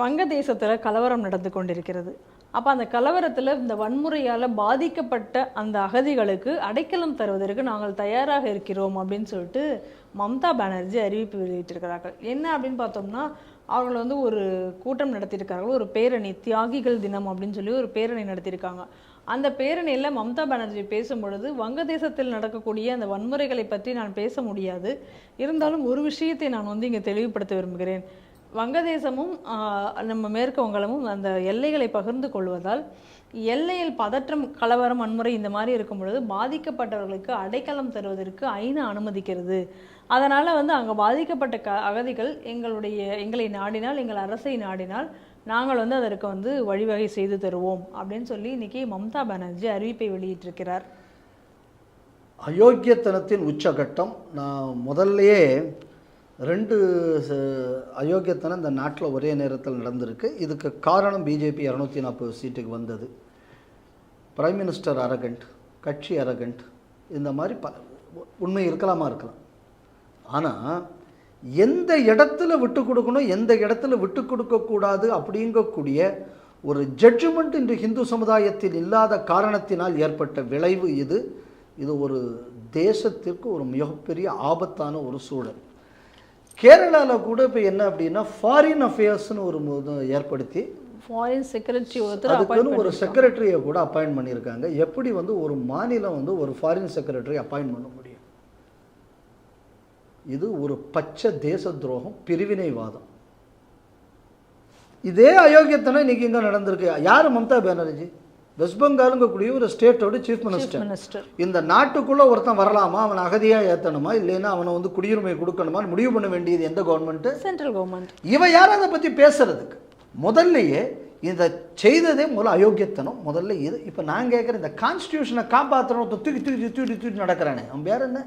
வங்கதேசத்தில் கலவரம் நடந்து கொண்டிருக்கிறது. அப்போ அந்த கலவரத்தில் இந்த வன்முறையால் பாதிக்கப்பட்ட அந்த அகதிகளுக்கு அடைக்கலம் தருவதற்கு நாங்கள் தயாராக இருக்கிறோம் அப்படின்னு சொல்லிட்டு மம்தா பானர்ஜி அறிவிப்பு வெளியிட்டிருக்கிறார்கள். என்ன அப்படின்னு பார்த்தோம்னா அவர்கள் வந்து ஒரு கூட்டம் நடத்தியிருக்கார்கள் ஒரு பேரணி தியாகிகள் தினம் அப்படின்னு சொல்லி ஒரு பேரணி நடத்தியிருக்காங்க. அந்த பேரணியில் மம்தா பானர்ஜி பேசும்பொழுது வங்கதேசத்தில் நடக்கக்கூடிய அந்த வன்முறைகளை பற்றி நான் பேச முடியாது. இருந்தாலும் ஒரு விஷயத்தை நான் வந்து இங்கே தெளிவுபடுத்த விரும்புகிறேன். வங்கதேசமும் நம்ம மேற்கு வங்காளமும் அந்த எல்லைகளை பகிர்ந்து கொள்வதால் எல்லையில் பதற்றம் கலவரம் வன்முறை இந்த மாதிரி இருக்கும் பொழுது பாதிக்கப்பட்டவர்களுக்கு அடைக்கலம் தருவதற்கு ஐநா அனுமதிக்கிறது. அதனால் வந்து அங்கே பாதிக்கப்பட்ட க அகதிகள் எங்களுடைய எங்களை நாடினால் எங்கள் அரசை நாடினால் நாங்கள் வந்து அதற்கு வந்து வழிவகை செய்து தருவோம் அப்படின்னு சொல்லி இன்னைக்கு மம்தா பானர்ஜி அறிவிப்பை வெளியிட்டிருக்கிறார். அயோக்கியத்தனத்தின் உச்சகட்டம். நான் முதல்லயே ரெண்டு அயோக்கியத்தனம் இந்த நாட்டில் ஒரே நேரத்தில் நடந்திருக்கு. இதுக்கு காரணம் பிஜேபி இரநூத்தி நாற்பது சீட்டுக்கு வந்தது. பிரைம் மினிஸ்டர் அரகண்ட் கட்சி அரகண்ட் இந்த மாதிரி ப உண்மை இருக்கலாமா இருக்கலாம். ஆனால் எந்த இடத்துல விட்டு கொடுக்கணும் எந்த இடத்துல விட்டு கொடுக்கக்கூடாது அப்படிங்கக்கூடிய ஒரு ஜட்ஜ்மெண்ட் இன்று ஹிந்து சமுதாயத்தில் இல்லாத காரணத்தினால் ஏற்பட்ட விளைவு இது. இது ஒரு தேசத்திற்கு ஒரு மிகப்பெரிய ஆபத்தான ஒரு சூழல். கேரளாவில் கூட இப்போ என்ன அப்படின்னா ஃபாரின் அஃபேர்ஸ்னு ஒரு ஏற்படுத்தி ஃபாரின் செக்ரட்டரி ஒருத்தர் அதுக்குன்னு ஒரு செக்ரட்டரியை கூட அப்பாயிண்ட் பண்ணியிருக்காங்க எப்படி வந்து ஒரு மாநிலம் வந்து ஒரு ஃபாரின் செக்ரட்டரி அப்பாயிண்ட் பண்ண முடியும்? இது ஒரு பச்சை தேச துரோகம் பிரிவினைவாதம். இதே அயோக்கியத்தனம் இன்னைக்கு இங்கே நடந்திருக்கு. யார் மம்தா பானர்ஜி? வெஸ்ட் பெங்காலுங்கக்கூடிய ஒரு ஸ்டேட்டோட சீஃப் மினிஸ்டர் இந்த நாட்டுக்குள்ள ஒருத்தன் வரலாமா அவன் அகதியா ஏத்தணுமா இல்லைன்னா அவனை வந்து குடியுரிமை கொடுக்கணுமா முடிவு பண்ண வேண்டியது எந்த கவர்மெண்ட் சென்ட்ரல் கவர்மெண்ட் இவன் யார் அதை பற்றி பேசுறதுக்கு? முதல்லயே இதை செய்ததே முதல்ல அயோக்கியத்தனம். முதல்ல இது. இப்போ நான் கேட்குறேன் இந்த கான்ஸ்டியூஷனை காப்பாற்றணும் தூக்கி தூக்கி தூக்கி தூக்கி நடக்கிறானே. அவன் பேர் என்ன?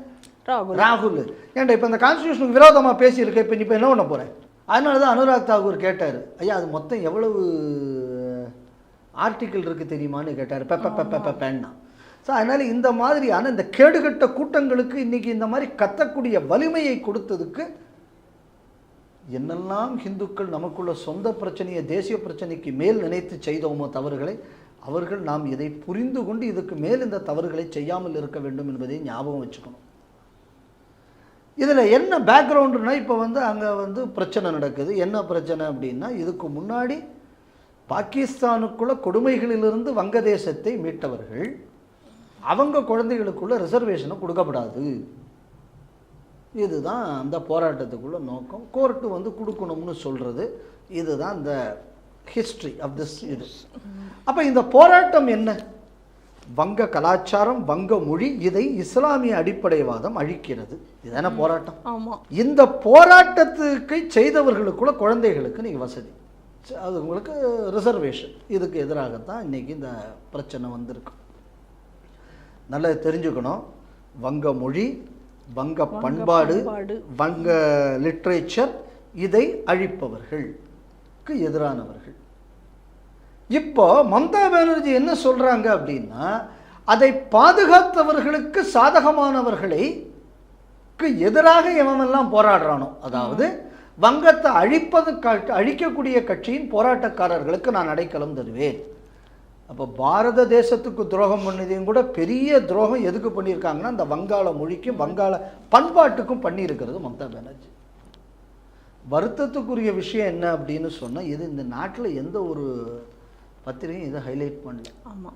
ராகுல். ராகுல். ஏன்டா இப்போ இந்த கான்ஸ்டியூஷனுக்கு விரோதமாக பேசியிருக்க? இப்போ இப்போ என்ன பண்ண போகிறேன் அதனால தான் அனுராக் தாக்கூர் கேட்டார் ஐயா அது மொத்தம் எவ்வளவு ஆர்டிக்கிள் இருக்குது தெரியுமான்னு கேட்டார். பெப்ப பெப்ப பெப்பேன்னா ஸோ அதனால் இந்த மாதிரியான இந்த கேடுகட்ட கூட்டங்களுக்கு இன்றைக்கி இந்த மாதிரி கத்தக்கூடிய வலிமையை கொடுத்ததுக்கு என்னெல்லாம் இந்துக்கள் நமக்குள்ள சொந்த பிரச்சனையை தேசிய பிரச்சனைக்கு மேல் நினைத்து செய்தோமோ தவறுகளை அவர்கள் நாம் இதை புரிந்து கொண்டு இதுக்கு மேல் இந்த தவறுகளை செய்யாமல் இருக்க வேண்டும் என்பதை ஞாபகம் வச்சுக்கணும். இதில் என்ன பேக்ரவுண்டுனா இப்போ வந்து அங்கே வந்து பிரச்சனை நடக்குது. என்ன பிரச்சனை அப்படின்னா இதுக்கு முன்னாடி பாகிஸ்தானுக்குள்ள கொடுமைகளிலிருந்து வங்கதேசத்தை மீட்டவர்கள் அவங்க குழந்தைகளுக்குள்ள ரிசர்வேஷனை கொடுக்கப்படாது. இதுதான் அந்த போராட்டத்துக்குள்ள நோக்கம். கோர்ட்டு வந்து கொடுக்கணும்னு சொல்கிறது இதுதான் இந்த ஹிஸ்ட்ரி ஆஃப் திஸ் இது. அப்போ இந்த போராட்டம் என்ன? வங்க கலாச்சாரம் வங்க மொழி இதை இஸ்லாமிய அடிப்படைவாதம் அழிக்கிறது. இதுதானே போராட்டம். ஆமா. இந்த போராட்டத்துக்கு செய்தவர்களுக்குள்ள குழந்தைகளுக்கு நீங்கள் வசதி. அது உங்களுக்கு ரிசர்வேஷன் இதுக்கு எதிராகத்தான் இன்னைக்கு இந்த பிரச்சனை வந்திருக்கு. நல்லா தெரிஞ்சுக்கணும். வங்க மொழி வங்க பண்பாடு. வங்க லிட்ரேச்சர் இதை அழிப்பவர்களுக்கு எதிரானவர்கள். இப்போ மம்தா பானர்ஜி என்ன சொல்றாங்க அப்படின்னா அதை பாதுகாத்தவர்களுக்கு சாதகமானவர்களை எதிராக எவனெல்லாம் போராடுறானோ அதாவது வங்கத்தை அழிப்பது க- அழிக்கக்கூடிய கட்சியின் போராட்டக்காரர்களுக்கு நான் அடைக்கலம் தருவேன். அப்போ பாரத தேசத்துக்கு துரோகம் பண்ணதையும் கூட பெரிய துரோகம் எதுக்கு பண்ணியிருக்காங்கன்னா இந்த வங்காள மொழிக்கும் வங்காள பண்பாட்டுக்கும் பண்ணியிருக்கிறது மம்தா பானர்ஜி. வருத்தத்துக்குரிய விஷயம் என்ன அப்படின்னு சொன்னால் இது இந்த நாட்டில் எந்த ஒரு பத்திரிகையும் இதை ஹைலைட் பண்ணல. ஆமா.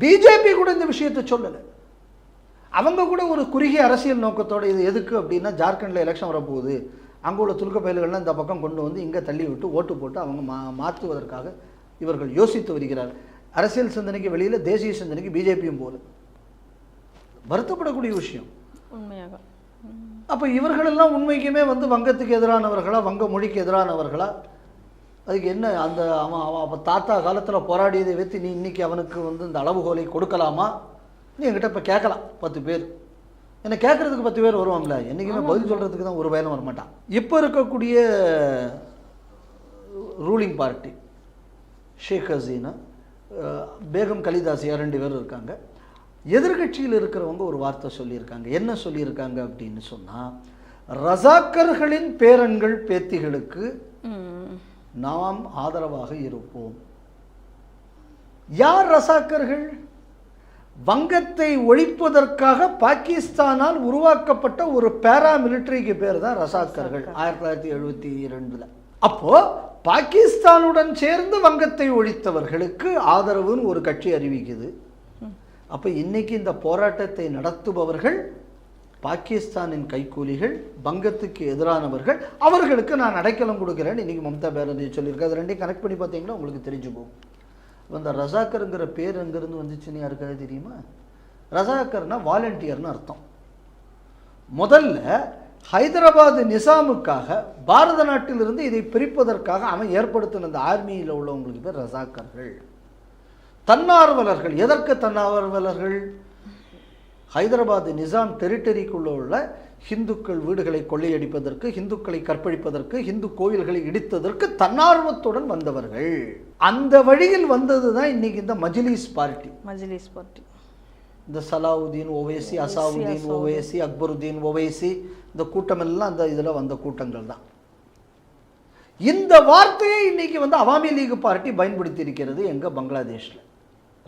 பிஜேபி கூட இந்த விஷயத்தை சொல்லலை. அவங்க கூட ஒரு குறுகிய அரசியல் நோக்கத்தோட இது எதுக்கு அப்படின்னா ஜார்க்கண்டில் எலெக்ஷன் வரப்போகுது. அங்கே உள்ள துலுக்க பயல்கள்லாம் இந்த பக்கம் கொண்டு வந்து இங்கே தள்ளி விட்டு ஓட்டு போட்டு அவங்க மா மாற்றுவதற்காக இவர்கள் யோசித்து வருகிறார்கள் அரசியல் சிந்தனைக்கு வெளியில் தேசிய சிந்தனைக்கு பிஜேபியும் போல. வருத்தப்படக்கூடிய விஷயம். உண்மையாக. அப்போ இவர்களெல்லாம் உண்மைக்குமே வந்து வங்கத்துக்கு எதிரானவர்களா வங்க மொழிக்கு எதிரானவர்களா? அதுக்கு என்ன அந்த அவன் அவன் அப்போ தாத்தா காலத்தில் போராடியதை வைத்து நீ இன்னைக்கு அவனுக்கு வந்து இந்த அளவுகோலை கொடுக்கலாமா? நீ என்கிட்ட இப்போ கேட்கலாம் பத்து பேர். என்ன கேட்கறதுக்கு பத்து பேர் வருவாங்களா என்றைக்குமே பதில் சொல்கிறதுக்கு தான் ஒரு பயனும் வரமாட்டான். இப்போ இருக்கக்கூடிய ரூலிங் பார்ட்டி ஷேக் ஹசீனா பேகம் கலிதாசியா ரெண்டு பேர் இருக்காங்க. எதிர்கட்சியில் இருக்கிறவங்க ஒரு வார்த்தை சொல்லியிருக்காங்க. என்ன சொல்லியிருக்காங்க அப்படின்னு சொன்னால் ரசாக்கர்களின் பேரன்கள் பேத்திகளுக்கு. நாம் ஆதரவாக இருப்போம். யார் ரசாக்கர்கள்? வங்கத்தை ஒழிப்பதற்காக பாகிஸ்தானால் உருவாக்கப்பட்ட ஒரு பேராமிலிட்டரிக்கு பேர் தான் ரசாக்கர்கள் ஆயிரத்தி தொள்ளாயிரத்தி எழுபத்தி ரெண்டுல அப்போ பாகிஸ்தானுடன் சேர்ந்து வங்கத்தை ஒழித்தவர்களுக்கு ஆதரவுன்னு ஒரு கட்சி அறிவிக்குது. அப்ப இன்னைக்கு இந்த போராட்டத்தை நடத்துபவர்கள் பாகிஸ்தானின் கைக்கூலிகள் வங்கத்துக்கு எதிரானவர்கள் அவர்களுக்கு நான் அடைக்கலம் கொடுக்கிறேன் இன்னைக்கு மம்தா பானர்ஜி சொல்லியிருக்காரு. அது ரெண்டையும் கனெக்ட் பண்ணி பார்த்தீங்கன்னா உங்களுக்கு தெரிஞ்சு போகும். அப்ப இந்த ரசாக்கருங்கிற பேர் எங்கேருந்து வந்துச்சுன்னு யாருக்காவது தெரியுமா? ரசாக்கர்னா வாலண்டியர்னு அர்த்தம். முதல்ல ஹைதராபாத் நிசாமுக்காக பாரத நாட்டிலிருந்து இதை பிரிப்பதற்காக அவன் ஏற்படுத்தின அந்த ஆர்மியில் உள்ளவங்களுக்கு பேர் ரசாக்கர்கள். தன்னார்வலர்கள். எதற்கு தன்னார்வலர்கள்? ஹைதராபாத் நிசாம் டெரிட்டரிக்குள்ள உள்ள ஹிந்துக்கள் வீடுகளை கொள்ளையடிப்பதற்கு ஹிந்துக்களை கற்பழிப்பதற்கு ஹிந்து கோயில்களை இடித்ததற்கு தன்னார்வத்துடன் வந்தவர்கள். அந்த வழியில் வந்தது தான் இன்னைக்கு இந்த மஜ்லிஸ் பார்ட்டி. மஜ்லிஸ் பார்ட்டி. இந்த சலாவுதீன் ஓவைசி அசாவுதீன். ஓவைசி அக்பருதீன் ஓவைசி இந்த கூட்டமெல்லாம் அந்த இதில் வந்த கூட்டங்கள் தான். இந்த வார்த்தையை இன்னைக்கு வந்து அவாமி லீக் பார்ட்டி பயன்படுத்தி இருக்கிறது எங்க பங்களாதேஷ்ல.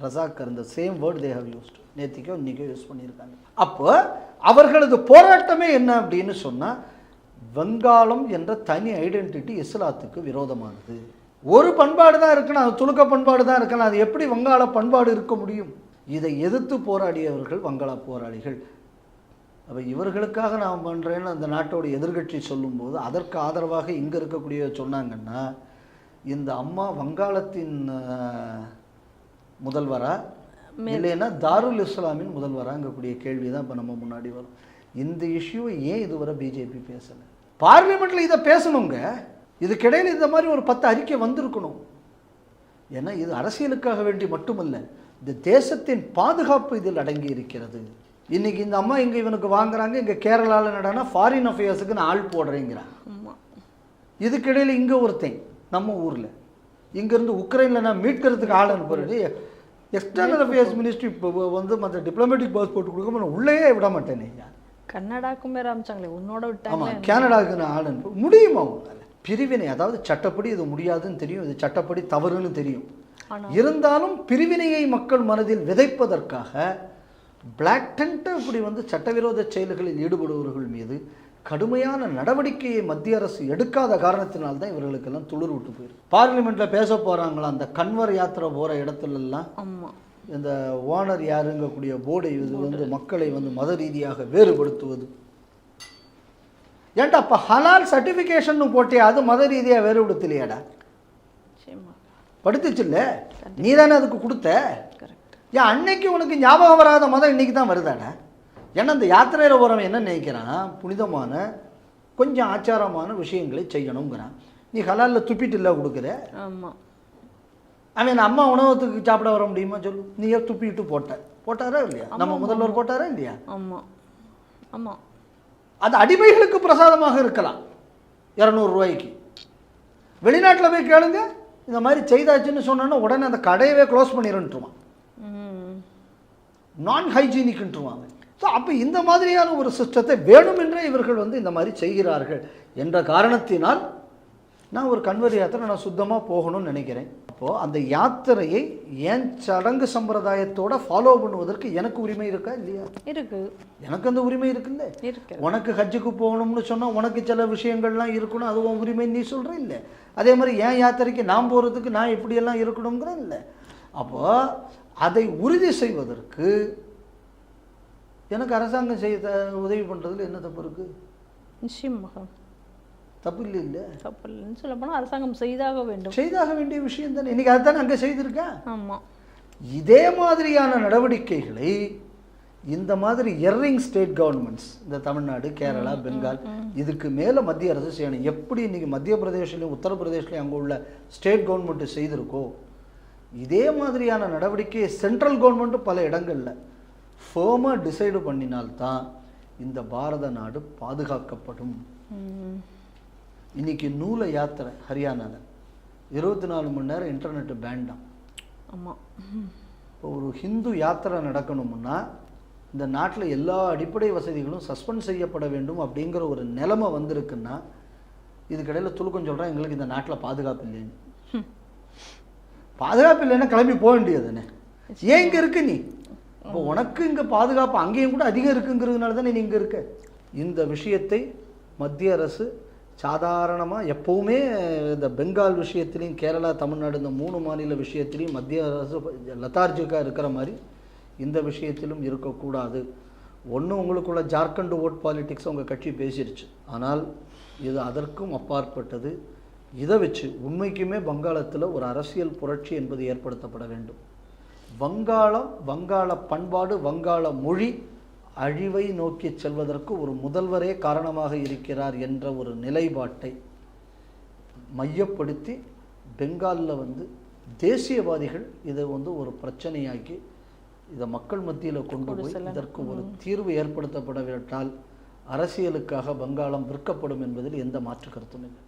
ரசாக்கர் இந்த same word they have used நேற்றுக்கோ இன்றைக்கோ யூஸ் பண்ணியிருக்காங்க. அப்போ அவர்களது போராட்டமே என்ன அப்படின்னு சொன்னால் வங்காளம் என்ற தனி ஐடென்டிட்டி இஸ்லாத்துக்கு விரோதமானது. ஒரு பண்பாடு தான் இருக்கணும் அது துலுக்க பண்பாடு தான் இருக்கணும் அது எப்படி வங்காள பண்பாடு இருக்க முடியும்? இதை எதிர்த்து போராடியவர்கள் வங்காள போராளிகள். அப்போ இவர்களுக்காக நான் பண்ணுறேன்னு அந்த நாட்டோட எதிர்கட்சி சொல்லும்போது அதற்கு ஆதரவாக இங்கே இருக்கக்கூடிய சொன்னாங்கன்னா இந்த அம்மா வங்காளத்தின் முதல்வரா? இல்லைன்னா தாருல் இஸ்லாமின் முதல்வராங்கக்கூடிய கேள்வி தான் இப்போ நம்ம முன்னாடி வரும். இந்த இஷ்யூவை ஏன் இதுவரை பிஜேபி பேசலை? பார்லிமெண்ட்டில் இதை பேசணுங்க. இதுக்கிடையில் இந்த மாதிரி ஒரு பத்து அறிக்கை வந்திருக்கணும். ஏன்னா இது அரசியலுக்காக வேண்டி மட்டுமல்ல இந்த தேசத்தின் பாதுகாப்பு இதில் அடங்கி இருக்கிறது. இன்னைக்கு இந்த அம்மா இங்கே இவனுக்கு வாங்குறாங்க இங்கே கேரளாவில் நடனா ஃபாரின் அஃபேர்ஸுக்கு நான் ஆள் போடுறேங்கிறான். இதுக்கிடையில் இங்கே ஒருத்தன் நம்ம ஊரில். இங்கேருந்து உக்ரைனில் நான் மீட்கிறதுக்கு ஆள் அனுப்புறது எக்ஸ்டர்னல் அஃபேர்ஸ் மினிஸ்ட்ரி இப்போ வந்து மற்ற டிப்ளமேட்டிக் பாஸ்போர்ட் கொடுக்க நான் உள்ளேயே விட மாட்டேனே கன்னடாக்குமே ஆரம்பிச்சாங்களே உன்னோட விட்டாங்களே ஆமாம் கனடாவுக்கு நான் ஆள் அனுப்ப முடியுமா உங்களால்? பிரிவினை அதாவது சட்டப்படி இது முடியாதுன்னு தெரியும் இது சட்டப்படி தவறுன்னு தெரியும். இருந்தாலும் பிரிவினையை மக்கள் மனதில் விதைப்பதற்காக பிளாக் டென்ட் இப்படி வந்து சட்டவிரோத செயல்களில் ஈடுபடுபவர்கள் மீது கடுமையான நடவடிக்கையை மத்திய அரசு எடுக்காத காரணத்தினால்தான் தான் இவர்களுக்கெல்லாம் துளிர் விட்டு போயிருக்கு. பார்லிமெண்ட்டில் பேச போகிறாங்களா அந்த கன்வர் யாத்திரை போகிற இடத்துலலாம் ஆமா. இந்த ஓனர் யாருங்கக்கூடிய போர்டை இது வந்து மக்களை வந்து மத ரீதியாக வேறுபடுத்துவது. ஏன்டா அப்போ ஹலால் சர்டிஃபிகேஷன் போட்டே அது மத ரீதியாக வேறுபடுத்தலையாடா? நிச்சயமா. படுத்துச்சுல்ல நீ தானே அதுக்கு கொடுத்த? ஏன் அன்னைக்கு உனக்கு ஞாபகம் வராத மதம் இன்னைக்கு தான் வருதாடா? ஏன்னா இந்த யாத்திரையில் போகிறவன் என்ன நினைக்கிறான்? புனிதமான கொஞ்சம் ஆச்சாரமான விஷயங்களை செய்யணுங்கிறான் நீ ஹலாலில் துப்பிட்டு இல்லை கொடுக்குற ஆமா. அவன் அம்மா உணவகத்துக்கு சாப்பிட வர முடியுமா சொல்லு? நீயே துப்பிட்டு போட்ட? போட்டாரா இல்லையா? நம்ம முதல்வர் போட்டாரா இல்லையா? ஆமா. ஆமா. அது அடிமைகளுக்கு பிரசாதமாக இருக்கலாம். இரநூறு ரூபாய்க்கு. வெளிநாட்டில் போய் கேளுங்க. இந்த மாதிரி செய்தாச்சுன்னு சொன்னோன்னா உடனே அந்த கடையவே க்ளோஸ் பண்ணிருன்ட்டுருவான் ம். நான் ஹைஜீனிக்ன்ட்டுருவாங்க ஸோ அப்போ இந்த மாதிரியான ஒரு சிஸ்டத்தை வேணுமென்றே இவர்கள் வந்து இந்த மாதிரி செய்கிறார்கள் என்ற காரணத்தினால் நான் ஒரு கன்வர் யாத்திரை நான் சுத்தமாக போகணும்னு நினைக்கிறேன். அப்போது அந்த யாத்திரையை என் சடங்கு சம்பிரதாயத்தோட ஃபாலோ பண்ணுவதற்கு எனக்கு உரிமை இருக்கா இல்லையா? இருக்கு. எனக்கு அந்த உரிமை இருக்குல்ல? இருக்கு. உனக்கு ஹஜ்ஜுக்கு போகணும்னு சொன்னால் உனக்கு சில விஷயங்கள்லாம் இருக்கணும் அது உன் உரிமை நீ சொல்கிற இல்லை. அதே மாதிரி என் யாத்திரைக்கு நான் போகிறதுக்கு நான் இப்படியெல்லாம் இருக்கணுங்கிற இல்லை. அப்போ அதை உறுதி செய்வதற்கு எனக்கு அரசாங்கம் செய்த உதவி பண்ணுறதுல என்ன தப்பு இருக்குது நிச்சயமாக தப்பு இல்லை இல்லை? தப்பு இல்லைன்னு சொல்ல போனால் அரசாங்கம் செய்தாக வேண்டும். செய்தாக வேண்டிய விஷயம் தானே. இன்றைக்கி அதுதானே அங்கே செய்திருக்கேன் ஆமா. இதே மாதிரியான நடவடிக்கைகளை இந்த மாதிரி எர்ரிங் ஸ்டேட் கவர்மெண்ட்ஸ் இந்த தமிழ்நாடு கேரளா பெங்கால் இதுக்கு மேலே மத்திய அரசு செய்யணும். எப்படி இன்னைக்கு மத்திய பிரதேஷ்லையும் உத்தரப்பிரதேஷ்லையும் அங்கே உள்ள ஸ்டேட் கவர்மெண்ட்டு செய்திருக்கோ இதே மாதிரியான நடவடிக்கையை சென்ட்ரல் கவர்மெண்ட்டும் பல இடங்களில் ஃபேமாக டிசைடு பண்ணினால்தான் இந்த பாரத நாடு பாதுகாக்கப்படும். இன்னைக்கு நூல யாத்திரை ஹரியானாவில் இருபத்தி நாலு மணி நேரம் இன்டர்நெட்டு பேண்டாம் ஆமா. இப்போ ஒரு ஹிந்து யாத்திரை நடக்கணும்னா இந்த நாட்டில் எல்லா அடிப்படை வசதிகளும் சஸ்பெண்ட் செய்யப்பட வேண்டும் அப்படிங்கிற ஒரு நிலைமை வந்திருக்குன்னா இதுக்கிடையில் துலுக்கம் சொல்கிறான் எங்களுக்கு இந்த நாட்டில் பாதுகாப்பு இல்லைன்னு. பாதுகாப்பு இல்லைன்னா கிளம்பி போக வேண்டியதுதானே ஏன் இங்கே இருக்க நீ? இப்போ உனக்கு இங்கே பாதுகாப்பு அங்கேயும் கூட அதிகம் இருக்குங்கிறதுனால தானே நீ இங்கே இருக்க? இந்த விஷயத்தை மத்திய அரசு சாதாரணமாக எப்போவுமே இந்த பெங்கால் விஷயத்திலையும் கேரளா தமிழ்நாடு இந்த மூணு மாநில விஷயத்திலையும் மத்திய அரசு லத்தார்ஜிக்காக இருக்கிற மாதிரி இந்த விஷயத்திலும் இருக்கக்கூடாது. ஒன்று உங்களுக்குள்ள ஜார்க்கண்ட் ஓட் பாலிட்டிக்ஸ் உங்கள் கட்சி பேசிருச்சு. ஆனால் இது அதற்கும் அப்பாற்பட்டது. இதை வச்சு உண்மைக்குமே வங்காளத்தில் ஒரு அரசியல் புரட்சி என்பது ஏற்படுத்தப்பட வேண்டும். வங்காளம் வங்காள பண்பாடு வங்காள மொழி அழிவை நோக்கி செல்வதற்கு ஒரு முதல்வரே காரணமாக இருக்கிறார் என்ற ஒரு நிலைப்பாட்டை மையப்படுத்தி பெங்காலில் வந்து தேசியவாதிகள் இதை வந்து ஒரு பிரச்சனையாக்கி இதை மக்கள் மத்தியில் கொண்டு போய் இதற்கு ஒரு தீர்வு ஏற்படுத்தப்படவிட்டால் அரசியலுக்காக வங்காளம் விற்கப்படும் என்பதில் எந்த மாற்று கருத்தும் இல்லை.